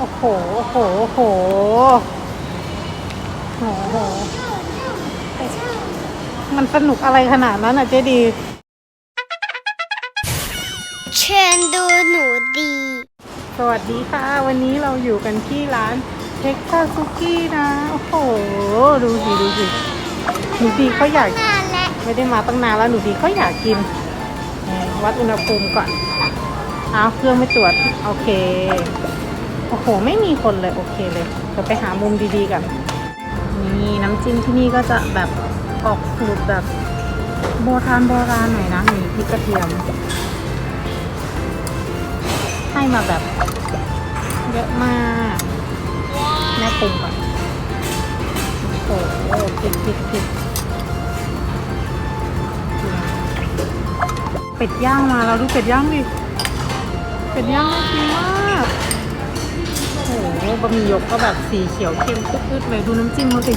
โอ้โห โอ้โห โอ้โห โอ้โห มันสนุกอะไรขนาดนั้นอะเจดี เชิญดูหนูดี สวัสดีค่ะ วันนี้เราอยู่กันที่ร้านเท็กซัสซุกี้นะ โอ้โห ดูสิดูสิหนูดีเขาอยากนานและไม่ได้มาตั้งนานแล้วหนูดีเขาอยากกินนี่วัดอุณหภูมิก่อน เอาเครื่องไม่ตรวจ โอเค โอ้โห ไม่มีคนเลย โอเคเลยเดี๋ยวไปหามุมดีๆกัน นี่น้ำจิ้มที่นี่ก็จะแบบออกสูตรแบบโบราณโบราณหน่อยนะมีพริกกระเทียม ให้มาแบบเยอะมากแม่ปรุงก่อนโอ้โหพริกพริกพริกเป็ดย่างมาเราดูเป็ดย่างดิ เป็ดย่างน่ากินมาก บะหมี่หยกก็แบบสีเขียวเข้มปึ๊ดๆเลยดูน้ำจิ้มเขาสิ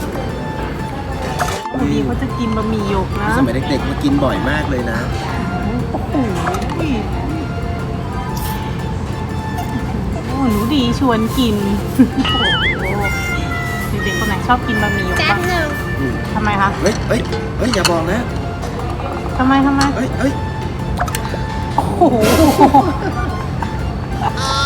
บางทีเขาจะกินบะหมี่หยกนะสมัยเด็กๆมากินบ่อยมากเลยนะโอ้โหโอ้โหหนูดีชวนกินโอ้โหเด็กๆคนไหนชอบกินบะหมี่หยกแป๊บบ้างหนึ่งอืมทำไมคะเฮ้ยเฮ้ยเฮ้ยอย่าบอกนะทำไมทำไมเฮ้ยเฮ้ยโอ้โหเ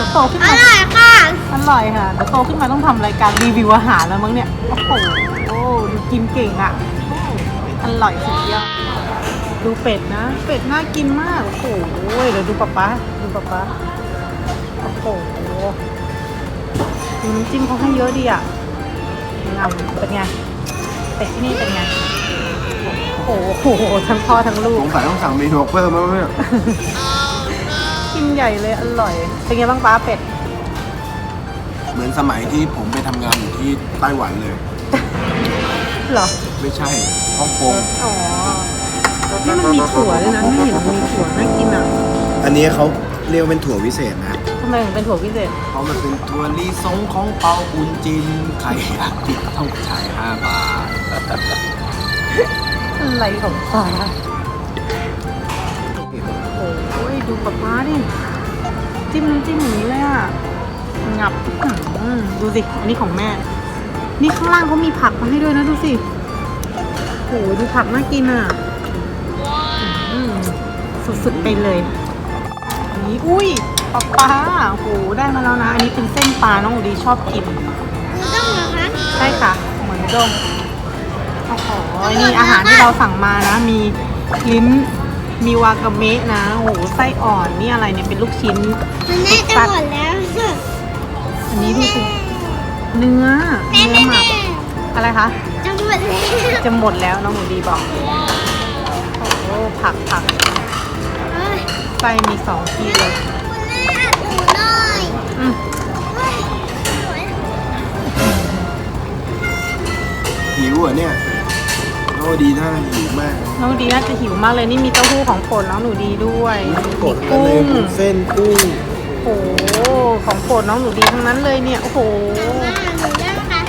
ดี๋ยวโตขึ้นอมา ร่อยค่ะ อร่อยค่ะเดี๋ยวโตขึ้นมาต้องทำรายการรีวิวอาหารแล้วมั้งเนี่ย โอ้โหดูกินเก่งอะอร่อยสุดยอดดูเป็ดนะ เป็ดน่ากินมาก โอ้โหเดี๋ยวดูป๊าป๊าดูป๊าป๊าโอ้โหดูน้ำจิ้มเขาให้เยอะดีอะงามเป็นไงเป็ดที่นี่เป็นไง โอ้โหทั้งพ่อทั้งลูสก งสัยต้องสั่งเมนูเพิ่มแล้วเนี่ยกิน ใหญ่เลยอร่อย เป็นไงบ้างป้าเป็ด เหมือนสมัยที่ผมไปทำงานอยู่ที่ไต้หวันเลย เหรอ ไม่ใช่ฮ่องกงอ๋อ นี่มันมีถั่วด้วยนะไม่เห็นมันมีถั่วน่ากินอะอันนี้เขาเรียกว่าเป็นถั่ววิเศษนะทำไมถึงเป็นถั่วพิเศษ เพราะมันเป็นถั่วลิสงของเปาบุญจินไข่อยากกินต้องจ่ายห้าบาทอะไรของป้าโอ้ยดูป๊าป๊าดิ จิ้มน้ำจิ้มอย่างนี้เลยอะงับอื้อดูสิอันนี้ของแม่ นี่ข้างล่างเขามีผักมาให้ด้วยนะดูสิโหดูผักน่ากินอะอื้อหือสุดๆไปเลยอันนี้อุ้ยปลาปลาโหได้มาแล้วนะ อันนี้เป็นเส้นปลาน้องอูดีชอบกินหนูต้องเหรอคะใช่ค่ะ เหมือนดงโอ้โหนี่อาหารที่เราสั่งมานะ มีลิ้น มีวากาเมะนะโอ้โหไส้อ่อนนี่อะไรเนี่ยเป็นลูกชิ้นมันน่าจะหมดแล้วอันนี้ดูสิเนื้อแม่เนื้อแม่หมักอะไรคะจะหมดแล้วจะหมดแล้วน้องหนูดีบอกโอ้โหผักผักเอ้ยไส้มีสองที่เลยคุณแม่อัดหนูหน่อยอืมเฮ้ยสวยหิวเหรอะเนี่ย โอ้ดีน่าหิวมากน้องหนูดีน่าจะหิวมากเลยนี่มีเต้าหู้ของโปรดน้องหนูดีด้วยกดมีกันเลยกุ้งวุ้นเส้นกุ้งโอ้โหของโปรดน้องหนูดีทั้งนั้นเลยเนี่ยโอ้โหมาหนูได้ไหมคะ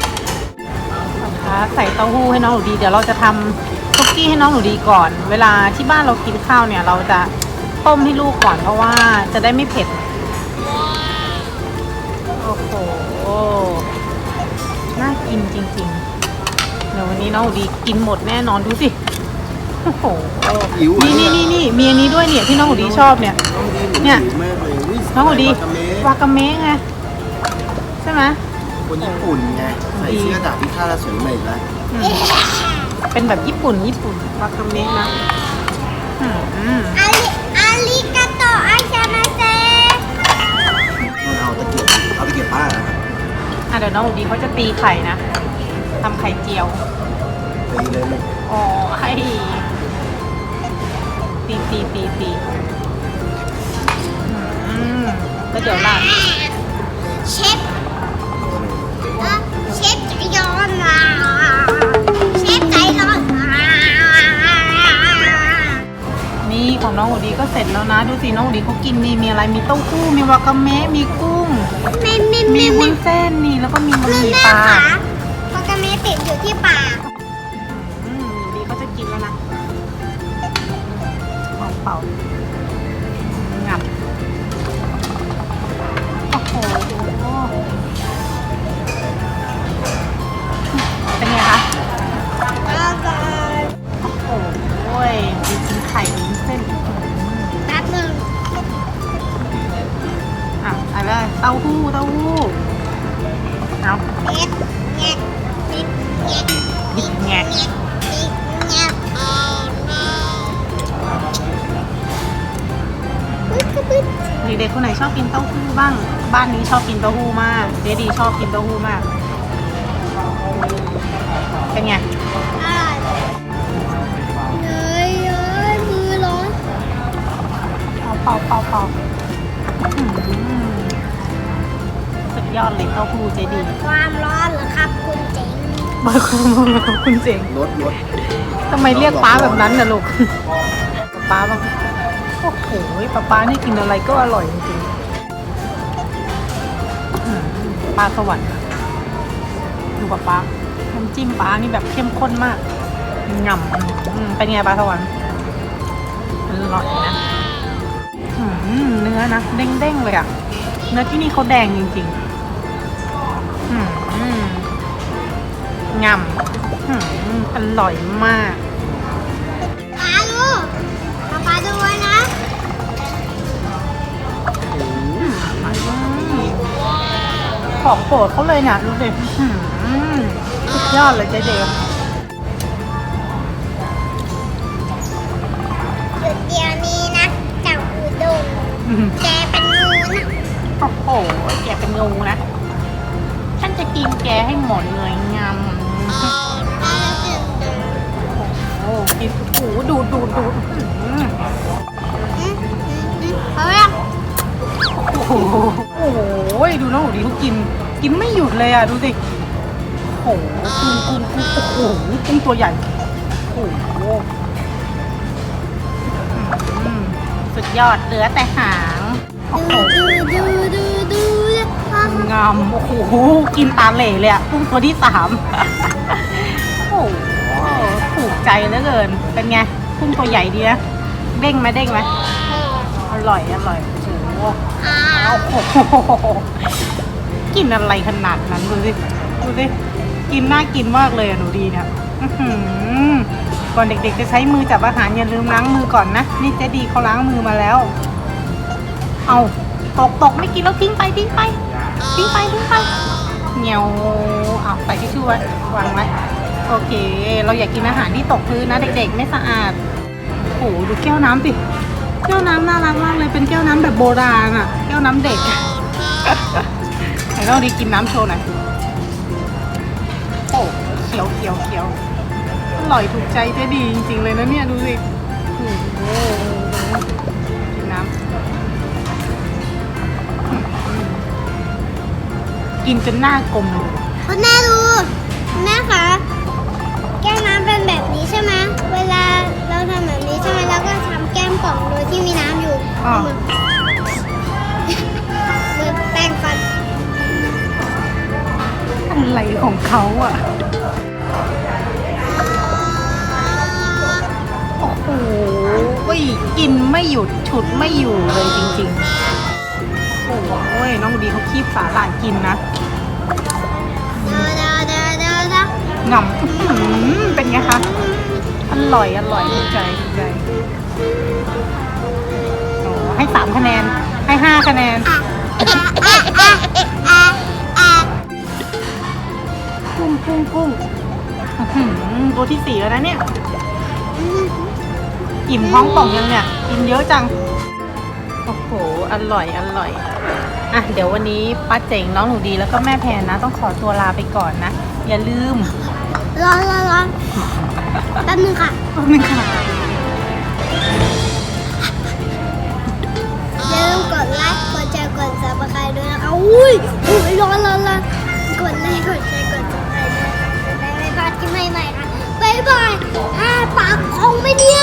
นะคะใส่เต้าหู้ให้น้องหนูดีเดี๋ยวเราจะทำคุกกี้ให้น้องหนูดีก่อน เวลาที่บ้านเรากินข้าวเนี่ย เราจะต้มให้ลูกก่อนเพราะว่าจะได้ไม่เผ็ดโอ้โหน่ากินจริง ๆ เดี๋ยววันนี้น้องหนูดีกินหมดแน่นอนดูสิโอ้โหหิวเหรอนี่นี่นี่นี่มีอันนี้ด้วยเนี่ยที่น้องหนูดีชอบเนี่ย น้องดีเนี่ยหิวมากเลยอุ๊ยน้องหนูดีวากาเมะวากาเมะไงใช่ไหมคนญี่ปุ่นไงใส่เสื้อดาบพิฆาตอสูรมาอีกแล้วอืมเป็นแบบญี่ปุ่นญี่ปุ่นวากาเมะนะอืมอาริอาริกาโตอาชามาเซมันเอาตะเกียบเอาตะเกียบป้าเหรอครับอะเดี๋ยวน้องหนูดีเขาจะตีไข่นะ ทำไข่เจียว ตีเลยลูกอ๋อให้ตีตีตีตีอืมแล้วเดี๋ยวล่ะเชฟเอ่อเชฟใจร้อนอะเชฟใจร้อนอะนี่ของน้องหนูดีก็เสร็จแล้วนะ ดูสิน้องหนูดีเขากินนี่มีอะไรมีเต้าหู้มีวากาเมะมีกุ้ง แม่แม่มีแม่วุ้แม่นเส้นนี่แล้วก็มีบะหแม่มี่แม่ปลาค่ะโปเกม อยู่ที่ปากอืมดีเขาจะกินแล้วนะของเป่างับ โอ้โห เป็นไงคะอร่ยโอ้โหดีกินไข่กินเส้น แป๊หนึงอะอะไรเต้าหู้ เต้าหู้ เอา เอ็ดเอ็ด ก็ปึ๊ดเด็กๆคนไหนชอบกินเต้าหู้บ้าง บ้านนี้ชอบกินเต้าหู้มากเจดีชอบกินเต้าหู้มาก เป็นไงอร่อยเนยเอ้ยมือร้อนเป่าเป่าเป่าเป่าอื้อหือสุดยอดเลยเต้าหู้เจดีความร้อนเหรอครับคุณเจ๋ง บายคุณคุณเจ๋งรถรถทำไมเรียกป้าแบบนั้นน่ะลูกป้าบ้างโอ้โหป้าป้านี่กินอะไรก็อร่อยจริงๆปลาสวรรค์ดูป้าป้าน้ำจิ้มป้านี่แบบเข้มข้นมากงำเป็นไงปลาสวรรค์อร่อยนะเนื้อนะเด้งๆเลยอะเนื้อที่นี่เขาแดงจริงๆอืม งำอืมอร่อยมากปลาดูปลาปลาดูไว้นะของโปรดเขาเลยเนี่ยดูสิอื้อหือสุดยอดเลยเจ๊เดฟจุดเดียวนี้นะจากอุดมอื้อหือแกเป็นงูนะโอ้โหแกเป็นงูนะ ฉันจะกินแกให้หมดเลยงา กินโอ้โหดูดูดูอื้อหืออืมอืมอืมเอาละโอ้โหโอ้โหดูน้องหนูดีเขากิน กินไม่หยุดเลยอะดูสิโอ้โหกุ้งกุ้งกุ้งโอ้โหกุ้งตัวใหญ่โอ้โหอืมสุดยอดเหลือแต่หางโอ้โหดูดูดูดูงามโอ้โหกินตาเหล่เลยอะกุ้งตัวที่สาม ใจเหลือเกิน เป็นไงกุ้งตัวใหญ่ดีนะ เด้งไหมเด้งไหมอร่อยอร่อยโอ้โหอ่าโหกินอะไรขนาดนั้นดูสิดูสิกินน่ากินมากเลยอะหนูดีเนี่ยก่อนเด็กๆ จะใช้มือจับอาหารอย่าลืมล้างมือก่อนนะ นี่เจ๊ดีเขาล้างมือมาแล้ว เอาตกตกไม่กินแล้วทิ้งไปทิ้งไปทิ้งไปทิ้งไปเงียวเอาใส่ทิชชู่ไว้วางไว้ โอเค เราอยากกินอาหารที่ตกพื้นนะเด็กๆ ไม่สะอาดโอ้โหดูแก้วน้ำสิแก้วน้ำน่ารักมากเลยเป็นแก้วน้ำแบบโบราณอะ แก้วน้ำเด็กไหนเราดีกินน้ำโชว์หน่อยโอ้เขียวเขียวเขียวอร่อยถูกใจเจ๊ดีจริงๆเลยนะเนี่ยดูสิโอ้โหกินน้ำกินจนหน้ากลมเลยคุณแม่ดู กล่องโดยที่มีน้ำอยู่อ่าเหมือนเหมือนแปรงฟันอะไรของเขาอะ โอ้โหกินไม่หยุดฉุดไม่อยู่เลยจริงๆ โอ้โหน้องดีเขาคีบสาหร่ายกินนะเดาเดาเดาเดาเดางำอื้อหือเป็นไงคะ อร่อยอร่อยถูกใจถูกใจ ให้สามคะแนน ให้ห้าคะแนนอะอะอะอะอะกุ้งกุ้งกุ้งอื้อหือตัวที่สี่แล้วนะเนี่ย อิ่มท้องป่องยังเนี่ยกินเยอะจัง โอ้โห อร่อย อร่อย อะ เดี๋ยววันนี้ป้าเจ๋งน้องหนูดีแล้วก็แม่แพนนะ ต้องขอตัวลาไปก่อนนะ อย่าลืมร้อนร้อนร้อนแป๊บนึงค่ะแป๊บนึงค่ะอ นะคะอุ้ยร้อนร้อนร้อนกดไลค์กดแชร์กดซับสไครต์ด้วยนะคะจะได้ไม่พลาดคลิปใหม่ๆนะบ๊ายบายอ้าปากของไม่เนี่ย